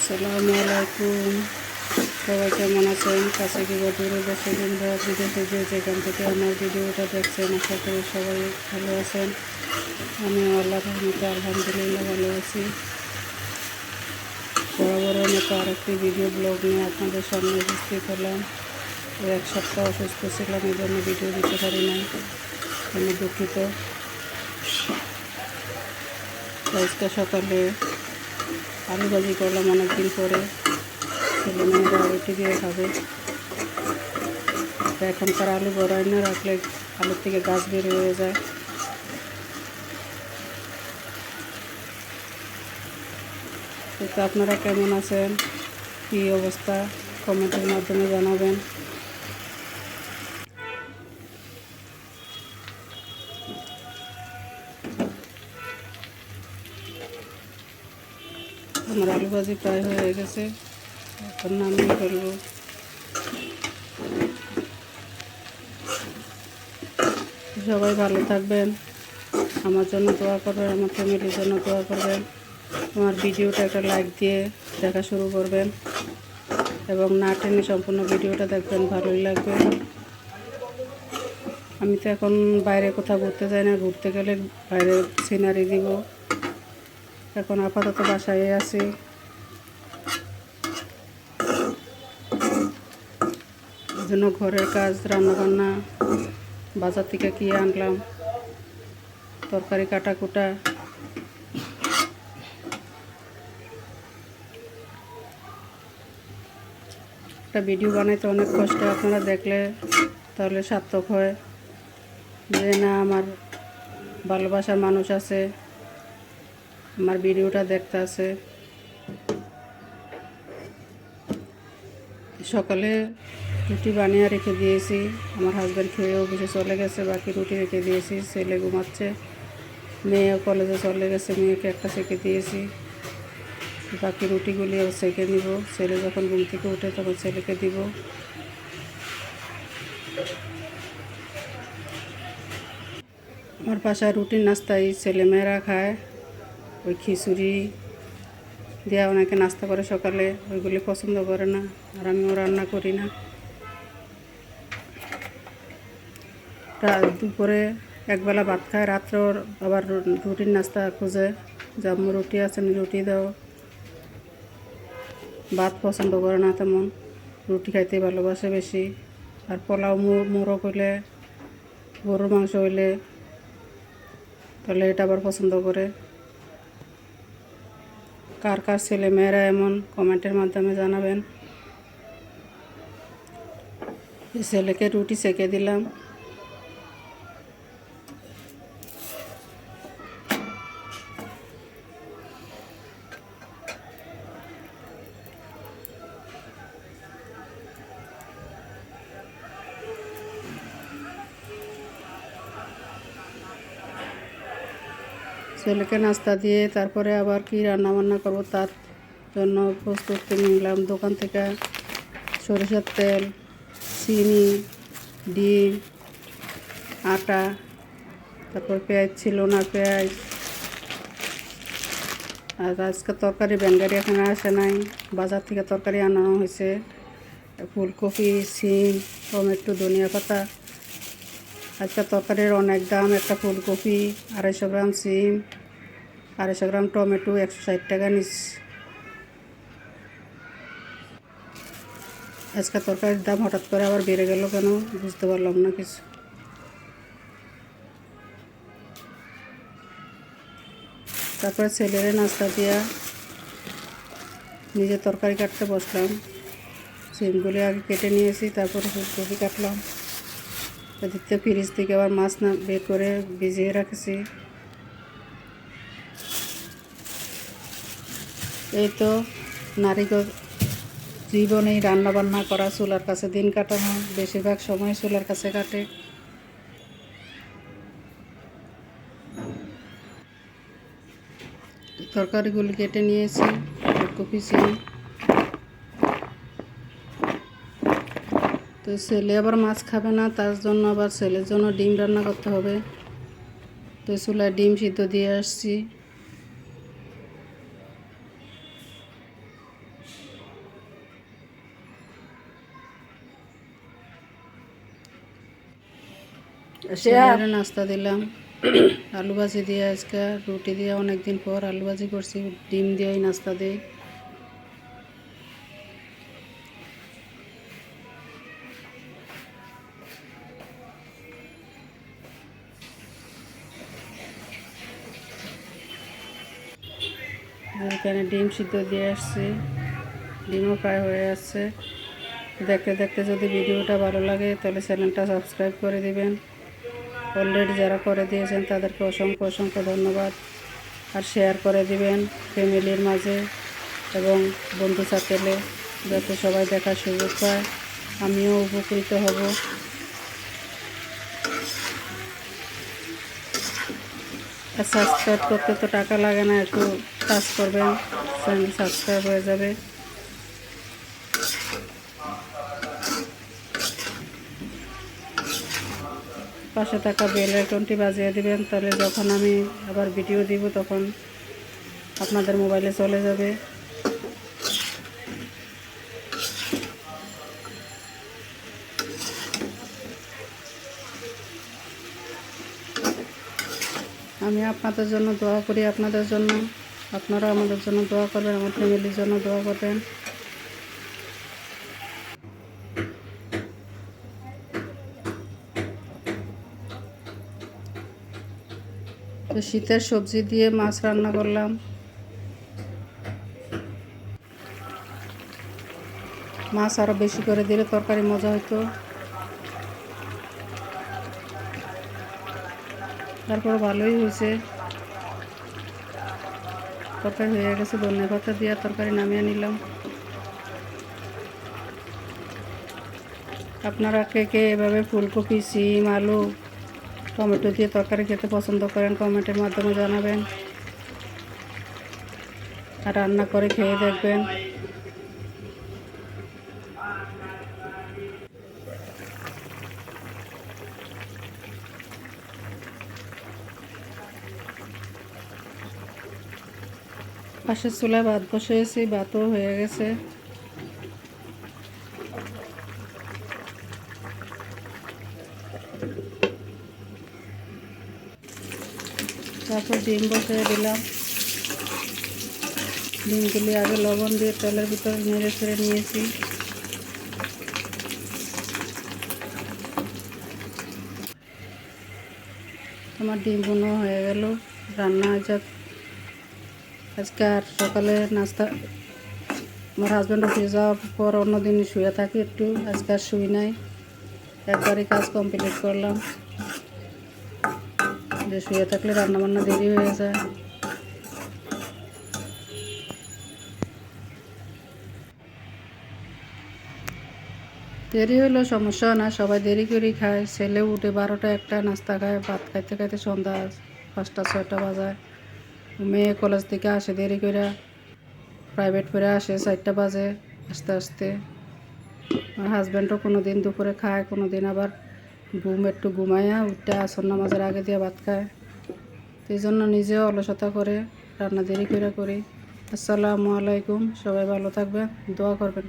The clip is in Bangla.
আসসালামু সবাই কেমন আছেন? কাছে কি দূরে বসে কিংবা বিদেশে যে যেখান থেকে আমার ভিডিওটা দেখছেন, আশা করি সবাই ভালো আছেন। আমি আল্লাহ রহমতে আলহামদুলিল্লাহ ভালো আছি। বরাবরের মতো আরেকটি ভিডিও ব্লগ নিয়ে আপনাদের সামনে উপস্থিত হলাম। এক সপ্তাহ অসুস্থ ছিলাম, এই জন্য ভিডিও দিতে পারি নাই। আমি দুঃখিত। আজকে সকালে আলু ভাজি করলাম অনেকদিন পরে। ছেলে মেয়েরা রুটি দিয়ে খাবে। এখনকার আলু বড়াই না রাখলে আলুর থেকে গাছ বের হয়ে যায়। তো আপনারা কেমন আছেন? কী অবস্থা? কমেন্টের মাধ্যমে জানাবেন। আমার আলু ভাজি প্রায় হয়ে গেছে। এখন নামিয়ে ফেলব। সবাই ভালো থাকবেন। আমার জন্য দোয়া করবেন, আমার ফ্যামিলির জন্য দোয়া করবেন। আমার ভিডিওটা একটা লাইক দিয়ে দেখা শুরু করবেন। এবং না টেনে সম্পূর্ণ ভিডিওটা দেখবেন, ভালোই লাগবে। আমি তো এখন বাইরে কোথাও ঘুরতে যাই না, ঘুরতে গেলে বাইরে সিনারি দিব। এখন আপাতত বাসায় আছি। জন্য ঘরের কাজ, রান্নাবান্না, বাজার থেকে কি আনলাম, তরকারি কাটা কুটা একটা ভিডিও বানাইতে অনেক কষ্ট, আপনারা দেখলে তাহলে সার্থক হয়। যে না, আমার ভালোবাসার মানুষ আছে। আমার ভিডিওটা দেখতে আছে। সকালে রুটি বানিয়ে রেখে দিয়েছি। আমার হাজব্যান্ড খেয়ে অফিসে চলে গেছে, বাকি রুটি রেখে দিয়েছি। ছেলে ঘুমাচ্ছে মেয়ে কলেজে চলে গেছে, মেয়েকে একটা সেঁকে দিয়েছি। বাকি রুটিগুলি আবার সেঁকে নিব। ছেলে যখন ঘুম থেকে উঠে তখন ছেলেকে দিব। আমার বাসায় রুটির নাস্তাই ছেলেমেয়েরা খায়। ওই খিচুড়ি দেওয়া ওনাকে নাস্তা করে সকালে, ওইগুলি পছন্দ করে না, আর আমিও রান্না করি না। দুপুরে একবেলা ভাত খায়, রাত্র আবার রুটির নাস্তা খুঁজে জাম্মু রুটি আছে নি রুটি দাও। ভাত পছন্দ করে না তেমন, রুটি খাইতে ভালোবাসে বেশি। আর পোলাও মোরগ হইলে, গরুর মাংস হইলে, তাহলে এটা আবার পছন্দ করে। কার কার ছেলে মেয়েরা এমন কমেন্টের মাধ্যমে জানাবেন। ছেলেকে রুটি সেকে দিলাম। ছেলেকে নাস্তা দিয়ে তারপরে আবার কি রান্না বান্না করব তার জন্য প্রস্তুতি নিলাম। দোকান থেকে সরিষার তেল, চিনি, ডিম, আটা, তারপর পেঁয়াজ ছিল না পেঁয়াজ। আর আজকে তরকারি ব্যাঙ্গারি এখানে আসে নাই। বাজার থেকে তরকারি আনানো হয়েছে। ফুলকপি, সিম, টমেটো, ধনিয়া পাতা। আজকে তরকারির অনেক দাম, একটা ফুলকপি, আড়াইশো গ্রাম সিম, আড়াইশো গ্রাম টমেটো, একশো ষাট টাকা নিস আজকে তরকারির দাম হঠাৎ করে আবার বেড়ে গেল কেন? বুঝতে পারলাম না কিছু। তারপরে ছেলেরে নাস্তা দিয়া নিজে তরকারি কাটতে বসলাম। সিমগুলি আগে কেটে নিয়েছি, তারপরে ফুলকপি কাটলাম। এদিকে ফ্রিজ থেকে আবার মাছ না বের করে ভিজিয়ে রাখেছি। এই তো নারীগর জীবনেই রান্না বান্না করা, চুলার কাছে দিন কাটানো, বেশিরভাগ সময় চুলার কাছে কাটে। তরকারিগুলি কেটে নিয়েছি, ফুলকপি, চিনি। তো ছেলে আবার মাছ খাবে না তার জন্য আবার ছেলের জন্য ডিম রান্না করতে হবে। তো চুলায় ডিম সিদ্ধ দিয়ে আসছি। আচ্ছা। নাস্তা দিলাম। আলু ভাজি দিয়ে আজকে রুটি দিয়ে অনেকদিন পর আলু ভাজি করছি ডিম দিয়ে নাস্তা দিই। এখানে ডিম সিদ্ধ দিয়ে আসছি। ডিমও প্রায় হয়ে আসছে দেখতে দেখতে যদি ভিডিওটা ভালো লাগে, তাহলে চ্যানেলটা সাবস্ক্রাইব করে দিবেন। অলরেডি যারা করে দিয়েছেন, তাদেরকে অসংখ্য অসংখ্য ধন্যবাদ। আর শেয়ার করে দিবেন ফ্যামিলির মাঝে এবং বন্ধু সাথেলে যাতে সবাই দেখার সুযোগ পায়। আমিও উপকৃত হব। সাবস্ক্রাইব করতে তো টাকা লাগে না, একটু কাজ করবেন চ্যানেল সাবস্ক্রাইব হয়ে যাবে। পাশে থাকা বেল আইকনটি বাজিয়ে দিবেন, তাহলে যখন আমি আবার ভিডিও দিব, তখন আপনাদের মোবাইলে চলে যাবে। আমি আপনাদের জন্য দোয়া করি, আপনাদের জন্য। আপনারা আমাদের জন্য দোয়া করবেন, আমার ফ্যামিলির জন্য দোয়া করবেন। তো শীতের সবজি দিয়ে মাছ রান্না করলাম। মাছ আরও বেশি করে দিলে তরকারি মজা হতো তারপর ভালোই হয়েছে। তরকারি হয়ে গেছে, ধনে পাতা দিয়ে তরকারি নামিয়ে নিলাম। আপনারা কে কে এভাবে ফুলকপি, সিম, আলু, টমেটো দিয়ে তরকারি খেতে পছন্দ করেন, কমেন্টের মাধ্যমে জানাবেন। আর রান্না করে খেয়ে দেখবেন। পাশের চুলায় ভাত বসিয়েছি, ভাতও হয়ে গেছে। তারপর ডিম বসিয়ে দিলাম। ডিমগুলি আগে লবণ দিয়ে তেলের ভিতরে নেড়ে ছেড়ে নিয়েছি। আমার ডিম বোনো হয়ে গেল, রান্না যাক। আজকে আর সকালে নাস্তা। আমার হাজব্যান্ড অফিস যাওয়ার পর অন্য দিন শুয়ে থাকি একটু, আজকে আর শুই নাই। একবারই কাজ কমপ্লিট করলাম। যে শুয়ে থাকলে রান্না বান্না দেরি হয়ে যায়। দেরি হলেও সমস্যা না, সবাই দেরি করেই খায়। ছেলে উঠে বারোটা একটা, নাস্তা খায়, ভাত খাইতে খাইতে সন্ধ্যা পাঁচটা, ছয়টা বাজায়। মেয়ে কলেজ থেকে আসে, দেরি করে প্রাইভেট করে আসে, চারটা বাজে আস্তে আস্তে। আমার হাজব্যান্ডও কোনো দিন দুপুরে খায় কোনো দিন আবার ঘুম, একটু ঘুমাইয়া উঠতে আসর নামাজের আগে দিয়ে ভাত খায়। তো এই জন্য নিজেও অলসতা করে রান্না দেরি করে করি। আসসালামু আলাইকুম, সবাই ভালো থাকবেন, দোয়া করবেন।